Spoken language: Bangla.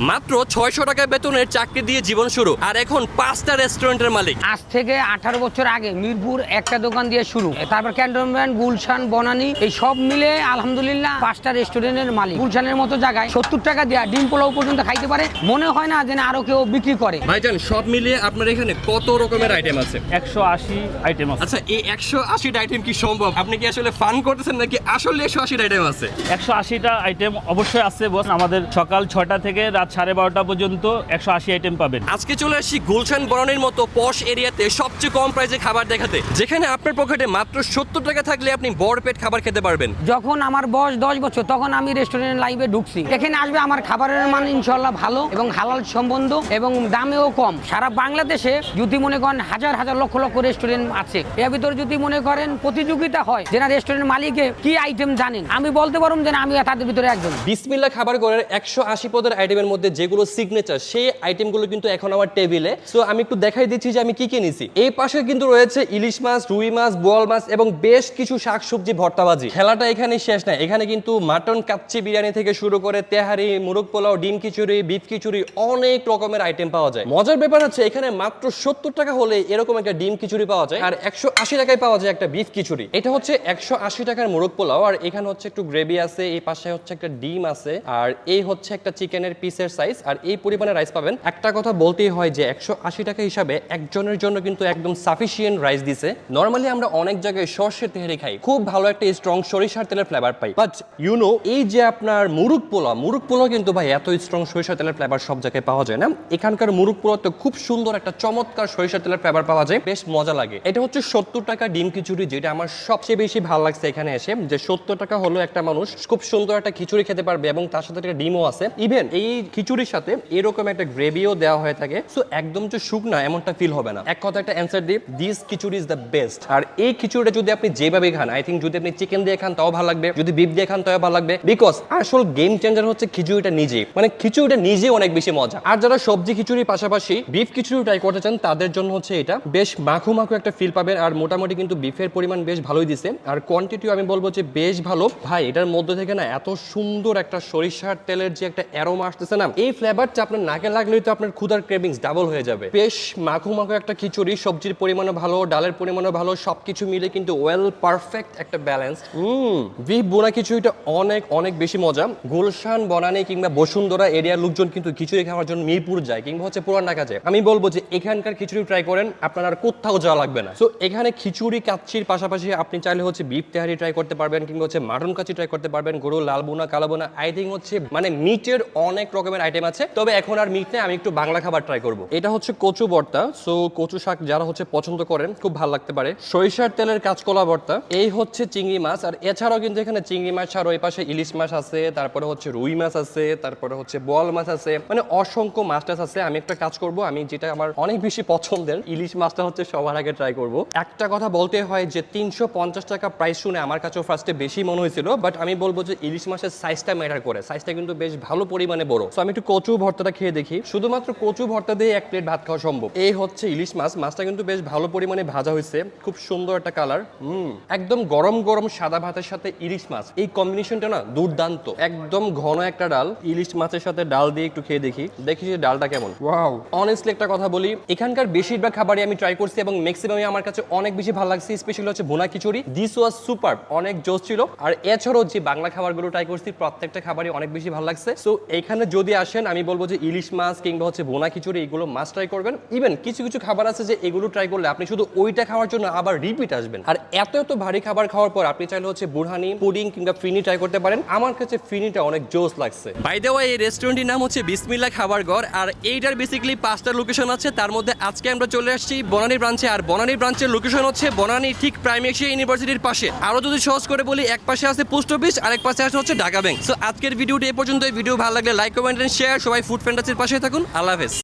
মাত্র ছয়শো টাকা বেতনের চাকরি দিয়ে জীবন শুরু আর এখন পাঁচটা রেস্টুরেন্টের মালিক। আজ থেকে আঠারো বছর আগে মিরপুর একটা দোকান দিয়ে শুরু। তারপর ক্যান্টনমেন্ট গুলশান বনানি এই সব মিলে আলহামদুলিল্লাহ পাঁচটা রেস্টুরেন্টের মালিক। গুলশানের মতো জায়গায় সত্তর টাকা দেওয়া ডিম পোলাও পর্যন্ত খাইতে পারে। মনে হয় না যেন আরও কেউ বিক্রি করে। ভাইজান সব মিলিয়ে আপনার এখানে কত রকমের আইটেম আছে? একশো আশি আইটেম আছে। আচ্ছা এই একশো আশিটা আইটেম কি সম্ভব? আপনি কি আসলে ফান করতেছেন নাকি আসলে একশো আশিটা আইটেম আছে? একশো আশিটা আইটেম অবশ্যই আছে বস আমাদের সকাল ছটা থেকে রাত সাড়ে বারোটা পর্যন্ত একশো আশি আইটেম পাবেন। আজকে চলে আসছি গুলশান বরণের মতো পশ এরিয়াতে সবচেয়ে কম প্রাইসে খাবার দেখাতে। যেখানে আপনার পকেটে মাত্র সত্তর টাকা থাকলে আপনি বড় পেট খাবার খেতে পারবেন। যখন আমার বয়স দশ বছর তখন আমি রেস্টুরেন্ট লাইভে ঢুকছি। এখানে আসবে আমার খাবারের মান ইনশাল্লাহ ভালো এবং হালাল সম্বন্ধ এবং দামেও কম। সারা বাংলাদেশে যদি মনে করেন হাজার হাজার লক্ষ লক্ষ রেস্টুরেন্ট আছে। এর ভিতরে যদি মনে করেন প্রতিযোগিতা হয় যে না রেস্টুরেন্ট মালিকে কি আইটেম জানেন আমি বলতে পারব যে আমি তাদের ভিতরে একজন। বিসমিল্লা খাবার ঘরের একশো আশি পদের আইটেমের মধ্যে যেগুলো সিগনেচার সেই আইটেমগুলো কিন্তু এখন আমার টেবিলে সো আমি একটু দেখাই দিচ্ছি যে আমি কি কি নিছি। এই পাশে কিন্তু রয়েছে ইলিশ মাছ, রুই মাছ, বোয়াল মাছ এবং বেশ কিছু শাকসবজি ভর্তাবাজি খেলাটা এখানে শেষ নাই। এখানে কিন্তু মাটন কাচ্চি বিরিয়ানি থেকে শুরু করে তেহারি, মুরগ পোলাও, ডিম খিচুড়ি বিফ খিচুড়ি অনেক রকমের আইটেম পাওয়া যায়। মজার ব্যাপার হচ্ছে, এখানে মাত্র সত্তর টাকা হলে এরকম একটা ডিম খিচুড়ি পাওয়া যায় আর একশো আশি টাকায় পাওয়া যায় একটা বিফ খিচুড়ি। এটা হচ্ছে একশো আশি টাকার মোরগ পোলাও আর এখানে হচ্ছে একটু গ্রেভি আছে, এই পাশে হচ্ছে একটা ডিম আছে আর এই হচ্ছে একটা চিকেনের পিসের সাইজ আর এই পরিমাণে রাইস পাবেন। একটা কথা বলতেই হয় যে একশো আশি টাকা হিসাবে একজনের জন্য কিন্তু একদম সাফিসিয়েন্ট রাইস দিছে। নর্মালি আমরা অনেক জায়গায় সর্ষের তেহারি খাই। খুব ভালো একটা স্ট্রং সরিষার তেলের ফ্লেভার পাই। বাট ইউ নো এই যে আপনার মুরগ পোলা মুরগ পোলাও কিন্তু ভাই এত স্ট্রং সরিষার তেলের ফ্লেভার সব জায়গায় পাওয়া যায় না। এখানকার মুরগ পোলাতে খুব সুন্দর একটা চমৎকার সরিষার তেলের ফ্লেভার পাওয়া যায়। বেশ মজা লাগে। এটা হচ্ছে সত্তর টাকা ডিম খিচুড়ি, যেটা আমার সবচেয়ে বেশি ভালো লাগছে এখানে এসে। যে সত্তর টাকা হলো একটা মানুষ খুব সুন্দর একটা খিচুড়ি খেতে পারবে এবং তার সাথে একটা ডিমও আছে। ইভেন এই খিচুড়ির সাথে এরকম একটা গ্রেভিও দেওয়া হয়ে থাকে। সো একদম যে শুকনা এমনটা ফিল হবে না। এক কথা একটা অ্যান্সার দিই this khichuri is the best আর এই খিচুড়িটা যদি আপনি যেভাবে খান আই থিঙ্ক যদি আপনি চিকেন দিয়ে খান, তাও ভালো লাগবে। যদি বিফ দিয়ে খান, তাও ভালো লাগবে। বিকজ আসল গেম চেঞ্জার হচ্ছে খিচুড়িটা নিজে। মানে খিচুড়িটা নিজে অনেক বেশি মজা। আর যারা সবজি খিচুড়ির পাশাপাশি বিফ খিচুড়ি ট্রাই করতে চান, তাদের জন্য হচ্ছে এটা বেশ মাখু মাখু একটা ফিল পাবেন। আর মোটামুটি কিন্তু বিফের পরিমাণ বেশ ভালোই দিছে। আর কোয়ান্টিটিও আমি বলব যে বেশ ভালো। ভাই, এটার মধ্যে থেকে না এত সুন্দর একটা সরিষার তেলের যে একটা অ্যারোমা আসতেছে না এই ফ্লেভারটা আপনার নাকে লাগলেই তো আপনার ক্ষুধার ক্রেভিংস ডাবল হয়ে যাবে। বেশ মাখু মাখু একটা খিচুড়ি সবজির পরিমাণও ভালো ডালের পরিমাণও ভালো সবকিছু মিলে কিন্তু ওয়েল পারফেক্ট একটা ব্যালেন্স হুম। বিফ বোনা খিচুড়িটা অনেক অনেক বেশি মজা। গুলশান বনানি কিংবা বসুন্ধরা এরিয়ার লোকজন কিন্তু খিচুড়ি খাওয়ার জন্য মিরপুর যায় কিংবা হচ্ছে পুরান ঢাকা যায়। আমি বলব যে এখানকার খিচুড়ি ট্রাই করেন আপনার আর কোথাও যাওয়া লাগবে না। তো এখানে খিচুড়ি কাচ্চির পাশাপাশি আপনি চাইলে হচ্ছে বিফ তেহারি ট্রাই করতে পারবেন কিংবা হচ্ছে মাটন কাচ্চি ট্রাই করতে পারবেন গরু লাল বোনা কালো বোনা আই থিঙ্ক হচ্ছে মানে মিটের অনেক রকমের আইটেম আছে। তবে এখন আর মিট নেই, আমি একটু বাংলা খাবার ট্রাই করব। এটা হচ্ছে কচু ভর্তা। সো কচু শাক যারা হচ্ছে পছন্দ করেন, খুব ভালো লাগতে পারে। সরিষার তেলের কাঁচকলা ভর্তা। এই হচ্ছে চিংড়ি মাছ। আর এছাড়াও কিন্তু এখানে চিংড়ি মাছ, আর ওই পাশে ইলিশ মাছ আছে, তারপরে হচ্ছে রুই মাছ আছে, তারপরে হচ্ছে বোয়াল মাছ আছে। মানে অসংখ্য মাছ টাছ আছে। আমি একটা কাজ করব, আমি যেটা আমার অনেক বেশি পছন্দের, ইলিশ মাছটা হচ্ছে সবার আগে ট্রাই করব। একটা কথা বলতে হয় যে, তিনশো পঞ্চাশ টাকা প্রাইস শুনে আমার কাছেও ফার্স্টে বেশি মনে হয়েছিল বাট আমি বলব যে, ইলিশ মাছের সাইজটা ম্যাটার করে। সাইজটা কিন্তু বেশ ভালো পরিমাণে বড়। সো আমি একটু কচু ভর্তাটা খেয়ে দেখি। শুধুমাত্র কচু ভর্তা দিয়ে এক প্লেট ভাত খাওয়া সম্ভব। এই হচ্ছে ইলিশ মাছ। মাছটা কিন্তু বেশ ভালো পরিমাণে ভাজা হয়েছে। খুব সুন্দর একটা কালার হুম। একদম গরম গরম সাদা ভাতের সাথে ইলিশ মাছ। এই কম্বিনেশনটা না দুর্দান্ত। একদম ঘন একটা ডাল। ইলিশ মাছের সাথে ডাল দিয়ে একটু খেয়ে দেখি। দেখি যে ডালটা কেমন। ওয়াও অনেস্টলি একটা কথা বলি এখানকার বেশিরভাগ খাবারই আমি ট্রাই করছি এবং ম্যাক্সিমামই আমার কাছে অনেক বেশি ভালো লাগছে। স্পেশালি হচ্ছে ভুনা খিচুড়ি। দিস ওয়াজ সুপার অনেক জোস ছিল। আর এছাড়াও যে বাংলা খাবারগুলো ট্রাই করছি প্রত্যেকটা খাবারই অনেক বেশি ভালো লাগছে। সো এখানে যদি আসেন, আমি বলব যে ইলিশ মাছ কিংবা হচ্ছে ভুনা খিচুড়ি, এগুলো মাছ ট্রাই করবেন। ইভেন কিছু কিছু খাবার আছে যে এগুলো ট্রাই করলে আপনি শুধু ওইটা খাওয়ার জন্য আবার রিপিট আসবেন। আর এত এত ভারী খাবার খাওয়ার পর আপনি চাইলে হচ্ছে বুরহানি, পুডিং কিংবা ফিনি ট্রাই করতে পারেন। আমার কাছে ফিনিটা অনেক জোস লাগছে। বাই দ্য ওয়ে এই রেস্টুরেন্টের নাম হচ্ছে বিসমিল্লা খাবার ঘর, আর এইটার বেসিক্যালি পাঁচটা লোকেশন আছে। তার মধ্যে আজকে আমরা চলে আসছি বনানী ব্রাঞ্চে আর বনানী ব্রাঞ্চের লোকেশন হচ্ছে বনানী ঠিক প্রাইম এশিয়া ইউনিভার্সিটির পাশে। আরও যদি সহজ করে বলি, এক পাশে আছে পোস্ট অফিস আর এক পাশে আছে হচ্ছে ঢাকা ব্যাংক সো আজকের ভিডিওটি এ পর্যন্ত ভিডিও ভালো লাগলে লাইক কমেন্ট এন্ড শেয়ার সবাই ফুড ফ্যান্টাসির পাশে থাকুন আল্লাহ হাফেজ।